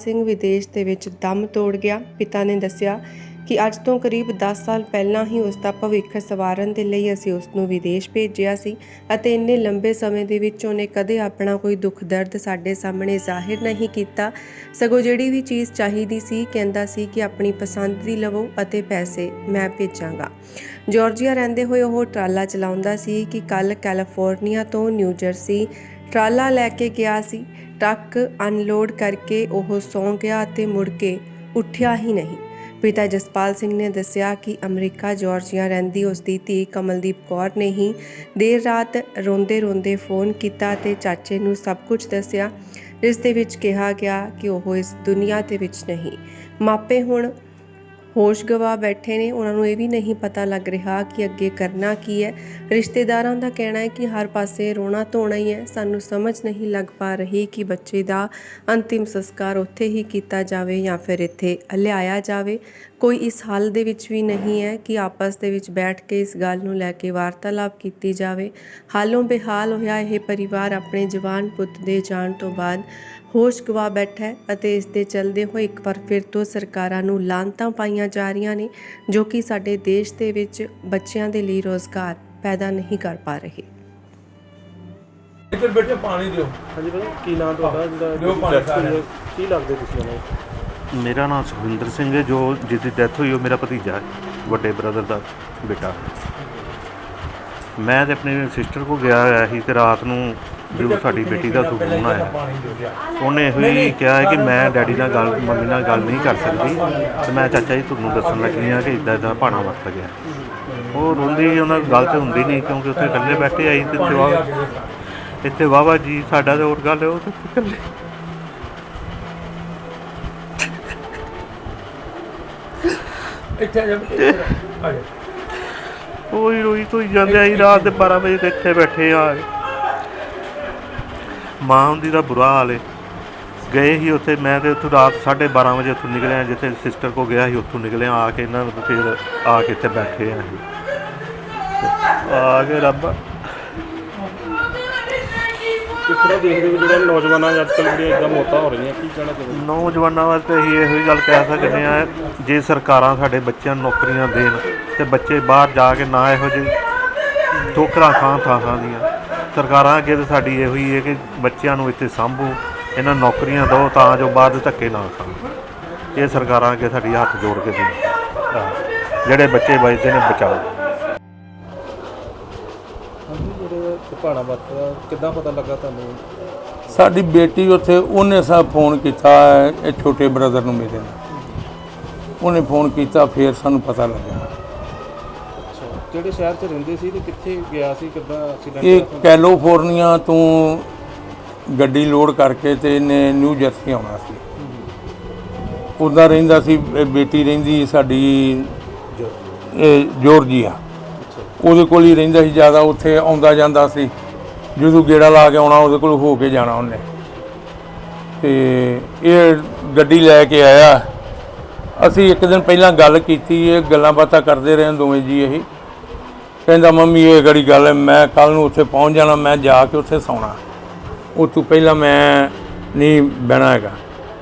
ਸਿੰਘ ਵਿਦੇਸ਼ ਦੇ ਵਿੱਚ ਦਮ ਤੋੜ ਗਿਆ। ਪਿਤਾ ਨੇ ਦੱਸਿਆ ਕਿ ਅੱਜ ਤੋਂ ਕਰੀਬ 10 ਸਾਲ ਪਹਿਲਾਂ ਹੀ ਉਸ ਦਾ ਭਵਿੱਖ ਸਵਾਰਨ ਦੇ ਲਈ ਅਸੀਂ ਉਸ ਨੂੰ ਵਿਦੇਸ਼ ਭੇਜਿਆ ਸੀ ਅਤੇ ਇੰਨੇ ਲੰਬੇ ਸਮੇਂ ਦੇ ਵਿੱਚ ਉਹਨੇ ਕਦੇ ਆਪਣਾ ਕੋਈ ਦੁੱਖ ਦਰਦ ਸਾਡੇ ਸਾਹਮਣੇ ਜ਼ਾਹਿਰ ਨਹੀਂ ਕੀਤਾ। ਸਗੋਂ ਜਿਹੜੀ ਵੀ ਚੀਜ਼ ਚਾਹੀਦੀ ਸੀ, ਕਹਿੰਦਾ ਸੀ ਕਿ ਆਪਣੀ ਪਸੰਦ ਦੀ ਲਵੋ ਅਤੇ ਪੈਸੇ ਮੈਂ ਭੇਜਾਂਗਾ। ਜਾਰਜੀਆ ਰਹਿੰਦੇ ਹੋਏ ਉਹ ਟਰਾਲਾ ਚਲਾਉਂਦਾ ਸੀ ਕਿ ਕੱਲ ਕੈਲੀਫੋਰਨੀਆ ਤੋਂ ਨਿਊ ਜਰਸੀ ਟਰਾਲਾ ਲੈ ਕੇ ਗਿਆ ਸੀ। ਟਰੱਕ ਅਨਲੋਡ ਕਰਕੇ ਉਹ ਸੌਂ ਗਿਆ ਅਤੇ ਮੁੜ ਕੇ ਉੱਠਿਆ ਹੀ ਨਹੀਂ। ਪਿਤਾ ਜਸਪਾਲ ਸਿੰਘ ਨੇ ਦੱਸਿਆ ਕਿ ਅਮਰੀਕਾ, ਜਾਰਜੀਆ ਰਹਿੰਦੀ ਉਸ ਦੀ ਧੀ ਕਮਲਦੀਪ ਕੌਰ ਨੇ ਹੀ ਦੇਰ ਰਾਤ ਰੋਂਦੇ ਰੋਂਦੇ ਫੋਨ ਕੀਤਾ ਤੇ ਚਾਚੇ ਨੂੰ ਸਭ ਕੁਝ ਦੱਸਿਆ। ਜਿਸ ਦੇ ਵਿੱਚ ਕਿਹਾ ਗਿਆ ਕਿ ਉਹ ਇਸ ਦੁਨੀਆ ਦੇ ਵਿੱਚ ਨਹੀਂ। ਮਾਪੇ ਹੁਣ ਹੋਸ਼ ਗਵਾ ਬੈਠੇ ਨੇ, ਉਹਨਾਂ ਨੂੰ ਇਹ ਵੀ ਨਹੀਂ ਪਤਾ ਲੱਗ ਰਿਹਾ ਕਿ ਅੱਗੇ ਕਰਨਾ ਕੀ ਹੈ। ਰਿਸ਼ਤੇਦਾਰਾਂ ਦਾ ਕਹਿਣਾ ਹੈ ਕਿ ਹਰ ਪਾਸੇ ਰੋਣਾ ਧੋਣਾ ਹੀ ਹੈ। ਸਾਨੂੰ ਸਮਝ ਨਹੀਂ ਲੱਗ ਪਾ ਰਹੀ ਕਿ ਬੱਚੇ ਦਾ ਅੰਤਿਮ ਸੰਸਕਾਰ ਉੱਥੇ ਹੀ ਕੀਤਾ ਜਾਵੇ ਜਾਂ ਫਿਰ ਇੱਥੇ ਲਿਆਇਆ ਜਾਵੇ। ਕੋਈ ਇਸ ਹਾਲ ਦੇ ਵਿੱਚ ਵੀ ਨਹੀਂ ਹੈ ਕਿ ਆਪਸ ਦੇ ਵਿੱਚ ਬੈਠ ਕੇ ਇਸ ਗੱਲ ਨੂੰ ਲੈ ਕੇ ਵਾਰਤਾਲਾਪ ਕੀਤੀ ਜਾਵੇ। ਹਾਲੋਂ ਬੇਹਾਲ ਹੋਇਆ ਇਹ ਪਰਿਵਾਰ ਆਪਣੇ ਜਵਾਨ ਪੁੱਤ ਦੇ ਜਾਣ ਤੋਂ ਬਾਅਦ ਹੋਸ਼ ਗਵਾ ਬੈਠਾ ਹੈ ਅਤੇ ਇਸ ਦੇ ਚੱਲਦੇ ਹੋਏ ਇੱਕ ਵਾਰ ਫਿਰ ਤੋਂ ਸਰਕਾਰਾਂ ਨੂੰ ਲਾਂਤਾਂ ਪਾਈਆਂ ਜਾ ਰਹੀਆਂ ਨੇ ਜੋ ਕਿ ਸਾਡੇ ਦੇਸ਼ ਦੇ ਵਿੱਚ ਬੱਚਿਆਂ ਦੇ ਲਈ ਰੋਜ਼ਗਾਰ ਪੈਦਾ ਨਹੀਂ ਕਰ ਪਾ ਰਹੇ। ਇੱਧਰ ਬੈਠੇ ਪਾਣੀ ਦਿਓ। ਹਾਂਜੀ ਬਈ ਕੀ ਨਾਮ ਤੁਹਾਡਾ? ਜਿਹੜਾ ਜੋ ਪਾਣੀ death ਹੋਈ ਹੈ? ਸਾਰਿਆਂ ਕੀ ਲੱਗਦੇ ਤੁਸੀਂ ਉਹਨੂੰ ਮੇਰਾ ਨਾਮ ਸੁਖਵਿੰਦਰ ਸਿੰਘ ਹੈ ਜੋ ਜਿਹਦੀ ਡੈਥ ਹੋਈ ਉਹ ਮੇਰਾ ਭਤੀਜਾ ਹੈ ਵੱਡੇ ਬ੍ਰਦਰ ਦਾ ਬੇਟਾ। ਮੈਂ ਤੇ ਆਪਣੀ ਸਿਸਟਰ ਕੋ ਗਿਆ ਹੋਇਆ ਸੀ ਤੇ ਰਾਤ ਨੂੰ ਜਦੋਂ ਸਾਡੀ ਬੇਟੀ ਦਾ ਫੋਨ ਆਇਆ। ਉਹਨੇ ਇਹੋ ਹੀ ਕਿਹਾ ਹੈ ਕਿ ਮੈਂ ਡੈਡੀ ਨਾਲ ਗੱਲ ਮੰਮੀ ਨਾਲ ਗੱਲ ਨਹੀਂ ਕਰ ਸਕਦੀ। ਤੇ ਮੈਂ ਚਾਚਾ ਜੀ ਤੁਹਾਨੂੰ ਦੱਸਣ ਲੱਗੀ ਹਾਂ ਕਿ ਇਦਾਂ ਇਦਾਂ ਭਾਣਾ ਵਰਤ ਗਿਆ। ਉਹ ਰੋਂਦੀ ਉਹਨਾਂ ਗੱਲ ਤੇ ਹੁੰਦੀ ਨਹੀਂ ਕਿਉਂਕਿ ਉੱਥੇ ਇਕੱਲੇ ਬੈਠੇ ਆਈ ਤੇ ਵਾ ਇੱਥੇ ਵਾਵਾ ਜੀ ਸਾਡਾ ਤੇ ਹੋਰ ਗੱਲ ਹੈ ਉਹ ਤੇ ਇਕੱਲੇ। ਇੱਥੇ ਆ ਜਾ। ਆ ਰੋਈ ਤੋਂ ਜਾਂਦੇ ਆਈ ਰਾਤ ਦੇ 12 ਵਜੇ ਤੇ ਇੱਥੇ ਬੈਠੇ ਆ। ਮਾਂ ਹੁੰਦੀ ਦਾ ਬੁਰਾ ਹਾਲ ਏ। ਗਏ ਹੀ ਉੱਥੇ ਮੈਂ ਤੇ ਉੱਥੋਂ ਰਾਤ 12:30 ਵਜੇ ਉੱਥੋਂ ਨਿਕਲਿਆ ਜਿੱਥੇ ਸਿਸਟਰ ਕੋ ਗਿਆ ਸੀ ਉੱਥੋਂ ਨਿਕਲਿਆ ਆ ਕੇ ਇਹਨਾਂ ਨੂੰ ਫਿਰ ਆ ਕੇ ਇੱਥੇ ਬੈਠੇ ਆ। ਆ ਕੇ ਰੱਬ। ਕਿਸ ਤਰ੍ਹਾਂ ਦੇਖਦੇ ਹੋ ਜਿਹੜਾ ਨੌਜਵਾਨਾਂ ਦੀ ਅੱਜ ਕੱਲ੍ਹ ਜਿਹੜੀਆਂ ਇਦਾਂ ਮੌਤਾਂ ਹੋ ਰਹੀਆਂ ਕੀ ਕਹਿਣਾ ਚਾਹੁੰਦੇ ਨੌਜਵਾਨਾਂ ਵਾਸਤੇ ਅਸੀਂ ਇਹੋ ਹੀ ਗੱਲ ਕਹਿ ਸਕਦੇ ਆ ਜੇ ਸਰਕਾਰਾਂ ਸਾਡੇ ਬੱਚਿਆਂ ਨੂੰ ਨੌਕਰੀਆਂ ਦੇਣ ਤੇ ਬੱਚੇ ਬਾਹਰ ਜਾ ਕੇ ਨਾ ਇਹੋ ਜਿਹੇ ਠੋਕਰਾਂ ਖਾਂ ਥਾਂ ਥਾਂ ਦੀਆਂ। ਸਰਕਾਰਾਂ ਅੱਗੇ ਤਾਂ ਸਾਡੀ ਇਹੋ ਹੀ ਹੈ ਕਿ ਬੱਚਿਆਂ ਨੂੰ ਇੱਥੇ ਸੰਭੋ ਇਹਨਾਂ ਨੌਕਰੀਆਂ ਦਿਓ ਤਾਂ ਜੋ ਬਾਹਰ ਦੇ ਧੱਕੇ ਨਾ ਖਾਣ। ਇਹ ਸਰਕਾਰਾਂ ਅੱਗੇ ਸਾਡੀ ਹੱਥ ਜੋੜ ਕੇ ਦੇਣ। ਜਿਹੜੇ ਬੱਚੇ ਬਚਦੇ ਨੇ ਬਚਾਓ। ਭਾਣਾ ਕਿੱਦਾਂ ਪਤਾ ਲੱਗਾ ਤੁਹਾਨੂੰ? ਸਾਡੀ ਬੇਟੀ ਉੱਥੇ ਉਹਨੇ ਸਾ ਫੋਨ ਕੀਤਾ ਇਹ ਛੋਟੇ ਬ੍ਰਦਰ ਨੂੰ ਮੇਰੇ ਨੂੰ। ਉਹਨੇ ਫੋਨ ਕੀਤਾ ਫਿਰ ਸਾਨੂੰ ਪਤਾ ਲੱਗਿਆ। ਕਿਹੜੇ ਸ਼ਹਿਰ 'ਚ ਰਹਿੰਦੇ ਸੀ ਤੇ ਕਿੱਥੇ ਗਿਆ ਸੀ ਕਿੱਦਾਂ ਐਕਸੀਡੈਂਟ ਇਹ ਕੈਲੀਫੋਰਨੀਆ ਤੋਂ ਗੱਡੀ ਲੋਡ ਕਰਕੇ ਤੇ ਇਹਨੇ ਨਿਊ ਜਰਸੀ ਆਉਣਾ ਸੀ। ਉਹਦਾ ਰਹਿੰਦਾ ਸੀ ਇਹ ਬੇਟੀ ਰਹਿੰਦੀ ਸਾਡੀ ਇਹ ਜਾਰਜੀਆ। ਉਹਦੇ ਕੋਲ ਹੀ ਰਹਿੰਦਾ ਸੀ ਜ਼ਿਆਦਾ ਉੱਥੇ ਆਉਂਦਾ ਜਾਂਦਾ ਸੀ। ਜਦੋਂ ਗੇੜਾ ਲਾ ਕੇ ਆਉਣਾ ਉਹਦੇ ਕੋਲ ਹੋ ਕੇ ਜਾਣਾ ਉਹਨੇ। ਤੇ ਇਹ ਗੱਡੀ ਲੈ ਕੇ ਆਇਆ। ਅਸੀਂ ਇੱਕ ਦਿਨ ਪਹਿਲਾਂ ਗੱਲ ਕੀਤੀ ਇਹ ਗੱਲਾਂ ਬਾਤਾਂ ਕਰਦੇ ਰਹੇ ਦੋਵੇਂ ਜੀ ਇਹ। ਕਹਿੰਦਾ, ਮੰਮੀ, ਇਹ ਗੜੀ ਗੱਲ ਹੈ? ਮੈਂ ਕੱਲ ਨੂੰ ਉੱਥੇ ਪਹੁੰਚ ਜਾਣਾ, ਮੈਂ ਜਾ ਕੇ ਉੱਥੇ ਸੌਣਾ। ਉਹ ਤੋਂ ਪਹਿਲਾਂ ਮੈਂ ਨਹੀਂ ਬਹਿਣਾ ਹੈਗਾ।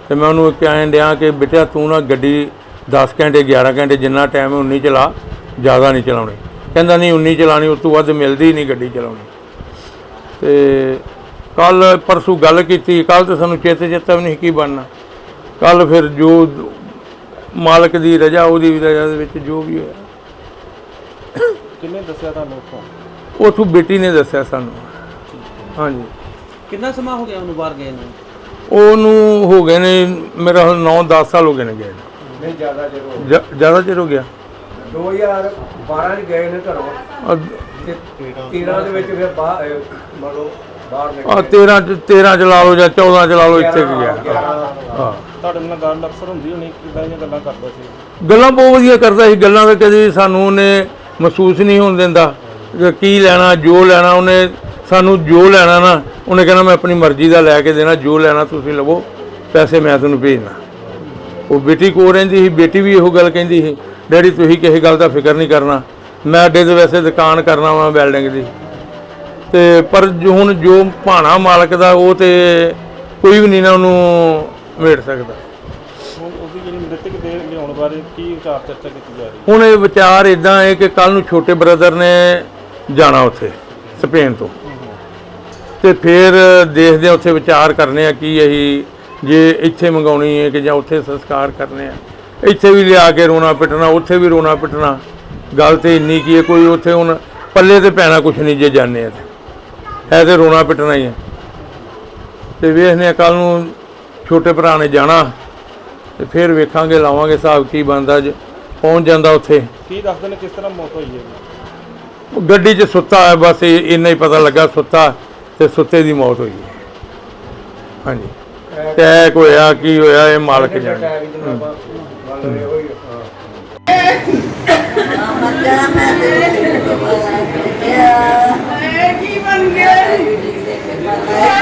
ਤੇ ਮੈਂ ਉਹਨੂੰ ਕਹਿਣ ਡਿਆ ਕਿ ਬਿਟਿਆ ਤੂੰ ਨਾ ਗੱਡੀ 10 ਘੰਟੇ 11 ਘੰਟੇ ਜਿੰਨਾ ਟਾਈਮ ਹੈ, ਉਨੀ ਚਲਾ। ਜ਼ਿਆਦਾ ਨਹੀਂ ਚਲਾਉਣੀ। ਕਹਿੰਦਾ, ਨਹੀਂ, ਉਨੀ ਚਲਾਣੀ ਉਸ ਤੋਂ ਵੱਧ ਮਿਲਦੀ ਨਹੀਂ ਗੱਡੀ ਚਲਾਉਣੀ। ਤੇ ਕੱਲ ਪਰਸੋਂ ਗੱਲ ਕੀਤੀ। ਕੱਲ ਤਾਂ ਸਾਨੂੰ ਚੇਤੇ ਚੇਤਾ ਵੀ ਨਹੀਂ ਕੀ ਬਣਨਾ। ਕੱਲ ਫਿਰ ਜੋ ਮਾਲਕ ਦੀ ਰਜ਼ਾ, ਉਹਦੀ ਵੀ ਰਜ਼ਾ ਦੇ ਵਿੱਚ ਜੋ ਵੀ ਹੋਇਆ। ਕਿੰਨੇ ਦੱਸਿਆ ਤੁਹਾਨੂੰ ਉੱਥੋਂ? ਉਥੋਂ ਬੇਟੀ ਨੇ ਦੱਸਿਆ ਸਾਨੂੰ। ਹਾਂਜੀ। ਕਿੰਨਾ ਸਮਾਂ ਹੋ ਗਿਆ ਉਹਨੂੰ ਬਾਹਰ ਗਏ ਨੂੰ? ਉਹਨੂੰ ਹੋ ਗਏ ਨੇ ਮੇਰਾ 9-10 ਸਾਲ ਹੋ ਗਏ ਨੇ ਗਏ ਨੂੰ। ਨਹੀਂ ਜ਼ਿਆਦਾ ਚਿਰ ਹੋ ਜ- ਜ਼ਿਆਦਾ ਚਿਰ ਹੋ ਗਿਆ। 2012 ਚ ਗਏ ਨੇ ਘਰੋਂ। ਆ ਤੇ 13 ਦੇ ਵਿੱਚ ਫਿਰ ਬਾਹਰ ਮੰਨ ਲਓ ਬਾਹਰ ਨਿਕਲ। ਆਹ 13 ਚ 13 ਚਲਾ ਲਓ ਜਾਂ 14 ਚਲਾ ਲਓ ਇੱਥੇ ਕੁ ਗਿਆ। ਹਾਂ। ਤੁਹਾਡੇ ਨਾਲ ਗੱਲ ਅਕਸਰ ਹੁੰਦੀ ਹੋਣੀ ਕਿੱਦਾਂ ਦੀਆਂ ਗੱਲਾਂ ਕਰਦਾ ਸੀ? ਗੱਲਾਂ ਬਹੁਤ ਵਧੀਆ ਕਰਦਾ ਸੀ। ਗੱਲਾਂ ਤਾਂ ਕਦੀ ਸਾਨੂੰ ਉਹਨੇ ਮਹਿਸੂਸ ਨਹੀਂ ਹੋਣ ਦਿੰਦਾ। ਕੀ ਲੈਣਾ, ਜੋ ਲੈਣਾ, ਉਹਨੇ ਸਾਨੂੰ ਜੋ ਲੈਣਾ ਨਾ, ਉਹਨੇ ਕਹਿਣਾ, ਮੈਂ ਆਪਣੀ ਮਰਜ਼ੀ ਦਾ ਲੈ ਕੇ ਦੇਣਾ, ਜੋ ਲੈਣਾ ਤੁਸੀਂ ਲਵੋ, ਪੈਸੇ ਮੈਂ ਤੁਹਾਨੂੰ ਭੇਜਣਾ। ਉਹ ਬੇਟੀ ਕੋ ਰਹਿੰਦੀ ਸੀ, ਬੇਟੀ ਵੀ ਇਹੋ ਗੱਲ ਕਹਿੰਦੀ ਸੀ, ਡੈਡੀ, ਤੁਸੀਂ ਕਿਸੇ ਗੱਲ ਦਾ ਫਿਕਰ ਨਹੀਂ ਕਰਨਾ। ਮੈਂ ਅੱਡੇ ਦੇ ਵੈਸੇ ਦੁਕਾਨ ਕਰਨਾ ਵਾ ਬਿਲਡਿੰਗ ਦੀ। ਤੇ ਪਰ ਹੁਣ ਜੋ ਭਾਣਾ ਮਾਲਕ ਦਾ, ਉਹ ਤੇ ਕੋਈ ਵੀ ਨਹੀਂ ਨਾ ਉਹਨੂੰ ਮੇੜ ਸਕਦਾ। ਉਹਦੀ ਜਿਹੜੀ ਦੇ ਲਿਆਉਣ ਬਾਰੇ ਕੀ ਵਿਚਾਰ ਚਰਚਾ ਕੀਤੀ ਜਾ ਰਹੀ ਹੁਣ ਇਹ ਵਿਚਾਰ ਇਦਾਂ ਹੈ ਕਿ ਕੱਲ ਨੂੰ ਛੋਟੇ ਬ੍ਰਦਰ ਨੇ ਜਾਣਾ ਉੱਥੇ, ਸਪੇਨ ਤੋਂ। ਤੇ ਫਿਰ ਦੇਖਦੇ ਆ ਉੱਥੇ ਵਿਚਾਰ ਕਰਨੇ ਆ ਕੀ ਅਸੀਂ ਜੇ ਇੱਥੇ ਮੰਗਾਉਣੀ ਹੈ ਕਿ ਜਾਂ ਉੱਥੇ ਸੰਸਕਾਰ ਕਰਨੇ ਆ। ਇੱਥੇ ਵੀ ਲਿਆ ਕੇ ਰੋਣਾ ਪਿੱਟਣਾ, ਉੱਥੇ ਵੀ ਰੋਣਾ ਪਿੱਟਣਾ। ਗੱਲ ਤੇ ਇੰਨੀ ਕੀ ਹੈ, ਕੋਈ ਉੱਥੇ ਹੁਣ ਪੱਲੇ ਤੇ ਪੈਣਾ ਕੁਛ ਨਹੀਂ ਜੇ ਜਾਣੇ ਆ ਤੇ ਹੈ ਤੇ ਰੋਣਾ ਪਿੱਟਣਾ ਹੀ ਹੈ। ਤੇ ਵੇਖਦੇ ਆ ਕੱਲ ਨੂੰ ਛੋਟੇ ਭਰਾ ਨੇ ਜਾਣਾ। ਤੇ ਫਿਰ ਵੇਖਾਂਗੇ ਲਾਵਾਂਗੇ ਹਿਸਾਬ ਕੀ ਬਣਦਾ ਜੇ ਪਹੁੰਚ ਜਾਂਦਾ ਉੱਥੇ। ਕੀ ਦੱਸਦੇ ਨੇ ਕਿਸ ਤਰ੍ਹਾਂ ਮੌਤ ਹੋਈ ਹੈ ਗੱਡੀ 'ਚ ਸੁੱਤਾ ਹੈ ਬਸ ਇੰਨਾ ਹੀ ਪਤਾ ਲੱਗਾ ਸੁੱਤਾ ਤੇ ਸੁੱਤੇ ਦੀ ਮੌਤ ਹੋਈ ਹੈ। ਹਾਂਜੀ। ਟੈਕ ਹੋਇਆ ਕੀ ਹੋਇਆ ਇਹ ਮਾਲਕ ਜਾਣੇ। ਇਹ ਕੀ ਬਣ ਗਿਆ?